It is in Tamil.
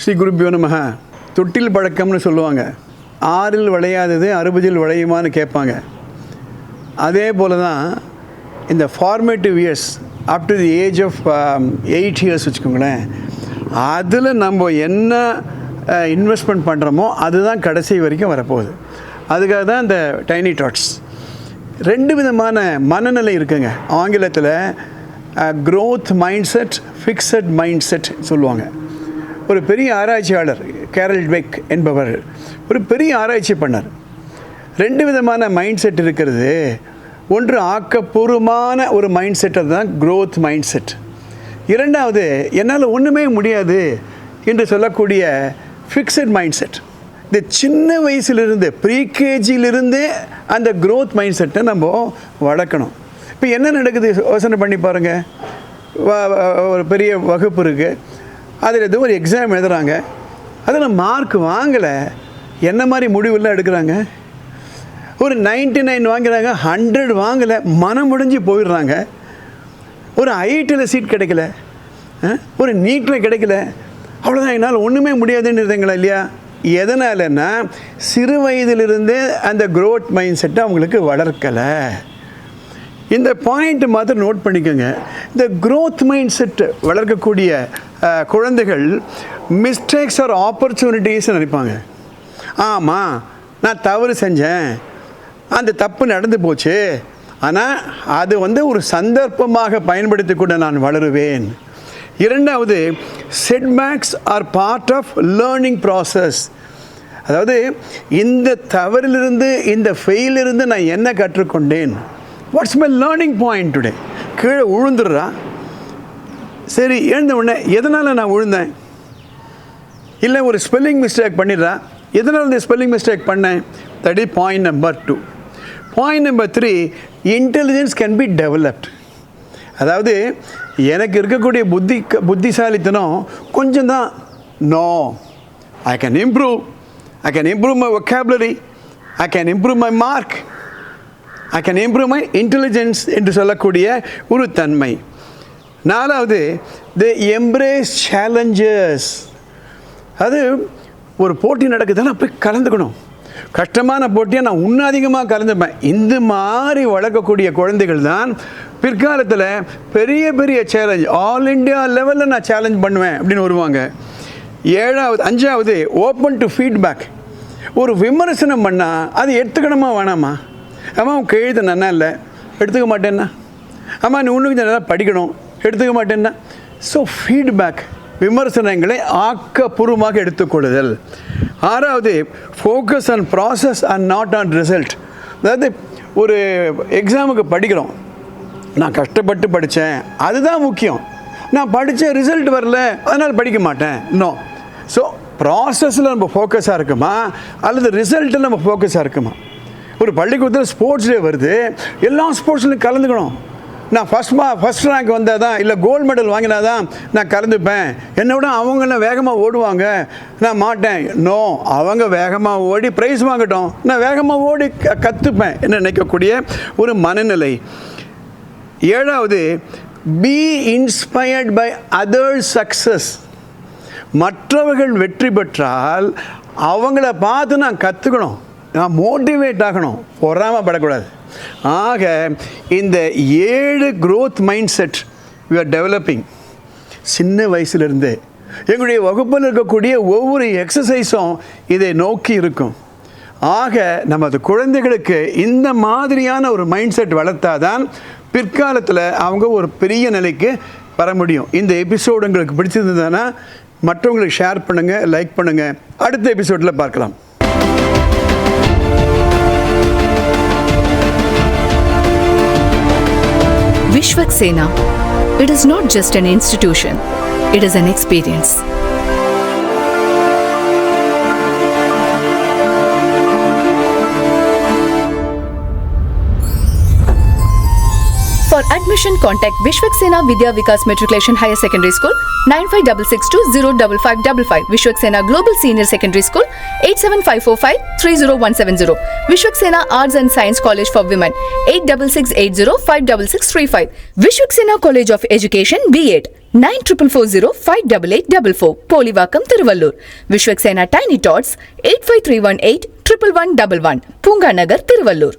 ஸ்ரீ குருப்பியோ நமக. தொட்டில் பழக்கம்னு சொல்லுவாங்க. ஆறில் விளையாதது அறுபதில் விளையுமான்னு கேட்பாங்க. அதே போல் தான் இந்த formative years up to the age of eight years வச்சுக்கோங்களேன். அதில் நம்ம என்ன இன்வெஸ்ட்மெண்ட் பண்ணுறோமோ அதுதான் கடைசி வரைக்கும் வரப்போகுது. அதுக்காக தான் இந்த டைனி டாட்ஸ் ரெண்டு விதமான மனநிலை இருக்குங்க. ஆங்கிலத்தில் growth mindset fixed mindset சொல்லுவாங்க. ஒரு பெரிய ஆராய்ச்சியாளர் கேரல் பெக் என்பவர் ஒரு பெரிய ஆராய்ச்சி பண்ணார். ரெண்டு விதமான மைண்ட் செட் இருக்கிறது. ஒன்று ஆக்கப்பூர்வமான ஒரு மைண்ட் செட் தான் க்ரோத் மைண்ட் செட் இரண்டாவது என்னால் ஒன்றுமே முடியாது என்று சொல்லக்கூடிய ஃபிக்ஸட் மைண்ட் செட் இந்த சின்ன வயசுலேருந்து ப்ரீகேஜியிலிருந்தே அந்த க்ரோத் மைண்ட் செட்டை நம்ம வளர்க்கணும். இப்போ என்ன நடக்குது? யோசனை பண்ணி பாருங்கள் ஒரு பெரிய வகுப்பு இருக்குது அதில் ஏதோ ஒரு எக்ஸாம் எழுதுகிறாங்க அதில் மார்க் வாங்கலை. என்ன மாதிரி முடிவுலாம் எடுக்கிறாங்க? ஒரு 99 நைன் வாங்குறாங்க ஹண்ட்ரட் வாங்கலை மனம் முடிஞ்சு போயிடுறாங்க. ஒரு ஐடியில் சீட் கிடைக்கல. ஒரு நீட்டில் கிடைக்கல. அவ்வளோதான் என்னால் ஒன்றுமே முடியாதுன்னு இருந்தீங்களா இல்லையா? எதனாலன்னா சிறு வயதிலிருந்தே அந்த க்ரோத் மைண்ட் செட்டை அவங்களுக்கு வளர்க்கலை. இந்த பாயிண்ட் மாத்திரம் நோட் பண்ணிக்கோங்க. இந்த க்ரோத் மைண்ட் செட் வளர்க்கக்கூடிய குழந்தைகள் மிஸ்டேக்ஸ் ஆர் ஆப்பர்ச்சுனிட்டிஸ் நினைப்பாங்க. ஆமாம் நான் தவறு செஞ்சேன். அந்த தப்பு நடந்து போச்சு. ஆனால் அது வந்து ஒரு சந்தர்ப்பமாக பயன்படுத்தி கூட நான் வளருவேன். இரண்டாவது setbacks are part of learning process அதாவது இந்த தவறிலிருந்து இந்த ஃபெயிலிருந்து நான் என்ன கற்றுக்கொண்டேன்? What's my learning point today கீழே உழுந்துடுறா சரி எழுந்த உடனே எதனால் நான் விழுந்தேன்? இல்லை ஒரு ஸ்பெல்லிங் மிஸ்டேக் பண்ணிடுறா. எதனால் இந்த ஸ்பெல்லிங் மிஸ்டேக் பண்ணேன் that is point number two point number three intelligence can be developed அதாவது எனக்கு இருக்கக்கூடிய புத்தி புத்திசாலித்தனம் கொஞ்சம் தான். No I can improve I can improve my vocabulary I can improve my mark I can improve my intelligence என்று சொல்லக்கூடிய ஒரு தன்மை. நாலாவது தி எம்ப்ரேஸ் சேலஞ்சஸ் அது ஒரு போட்டி நடக்குதுன்னா போய் கலந்துக்கணும். கஷ்டமான போட்டியை நான் இன்னும் அதிகமாக கலந்துப்பேன். இந்த மாதிரி வளர்க்கக்கூடிய குழந்தைகள் தான் பிற்காலத்தில் பெரிய பெரிய சேலஞ்ச் ஆல் இண்டியா லெவலில் நான் சேலஞ்ச் பண்ணுவேன் அப்படின்னு வருவாங்க. ஏழாவது அஞ்சாவது ஓப்பன் டு ஃபீட்பேக் ஒரு விமர்சனம் பண்ணால் அது எடுத்துக்கணுமா வேணாமா? ஆமாம் உன் எழுத நல்லா இல்லை. எடுத்துக்க மாட்டேன்னா. ஆமாம் நீ இன்னும் கொஞ்சம் நல்லா படிக்கணும். எடுத்துக்க மாட்டேன்னா. ஸோ ஃபீட்பேக் விமர்சனங்களை ஆக்கப்பூர்வமாக எடுத்துக்கொள்ளுதல். ஆறாவது focus on process and not on result அதாவது ஒரு எக்ஸாமுக்கு படிக்கிறோம். நான் கஷ்டப்பட்டு படித்தேன். அதுதான் முக்கியம். நான் படித்த ரிசல்ட் வரல. அதனால் படிக்க மாட்டேன். இன்னும் ஸோ ப்ராசஸில் நம்ம ஃபோக்கஸாக இருக்குமா? அல்லது ரிசல்ட்டில் நம்ம ஃபோக்கஸாக இருக்குமா? ஒரு பள்ளிக்கூடத்தில் ஸ்போர்ட்ஸ் டே வருது. எல்லா ஸ்போர்ட்ஸ்லையும் கலந்துக்கணும். நான் ஃபஸ்ட் மா ஃபஸ்ட் ரேங்க் வந்தால் தான் இல்லை கோல்டு மெடல் வாங்கினா தான் நான் கலந்துப்பேன். என்னை விட அவங்க என்ன வேகமாக ஓடுவாங்க. நான் மாட்டேன். நோ அவங்க வேகமாக ஓடி ப்ரைஸ் வாங்கட்டும். நான் வேகமாக ஓடி க கற்றுப்பேன் என்ன நினைக்கக்கூடிய ஒரு மனநிலை. ஏழாவது be inspired by other success மற்றவர்கள் வெற்றி பெற்றால் அவங்கள பார்த்து நான் கற்றுக்கணும் நான் மோட்டிவேட் ஆகணும். பொறாமப்படக்கூடாது ஆக இந்த ஏழு growth mindset we are developing சின்ன வயசுலேருந்தே எங்களுடைய வகுப்பில் இருக்கக்கூடிய ஒவ்வொரு எக்ஸசைஸும் இதை நோக்கி இருக்கும். ஆக நமது குழந்தைகளுக்கு இந்த மாதிரியான ஒரு மைண்ட் செட் வளர்த்தாதான் பிற்காலத்தில் அவங்க ஒரு பெரிய நிலைக்கு வர முடியும். இந்த எபிசோடு உங்களுக்கு பிடிச்சிருந்ததுன்னா மற்றவங்களுக்கு ஷேர் பண்ணுங்கள் லைக் பண்ணுங்கள் அடுத்த எபிசோடில் பார்க்கலாம். Vishwak Sena. It is not just an institution, it is an experience. For admission, contact Vishwak Sena Vidya Vikas Matriculation Higher Secondary School 9566205555 Vishwak Sena Global Senior Secondary School 87545-30170 Vishwak Sena Arts and Science College for Women 86805665 Vishwak Sena College of Education B8 nine triple four zero five double eight double four Polivakkam Tiruvallur Vishwaksena tiny tots eight five three one eight triple one double one Poonganagar Tiruvallur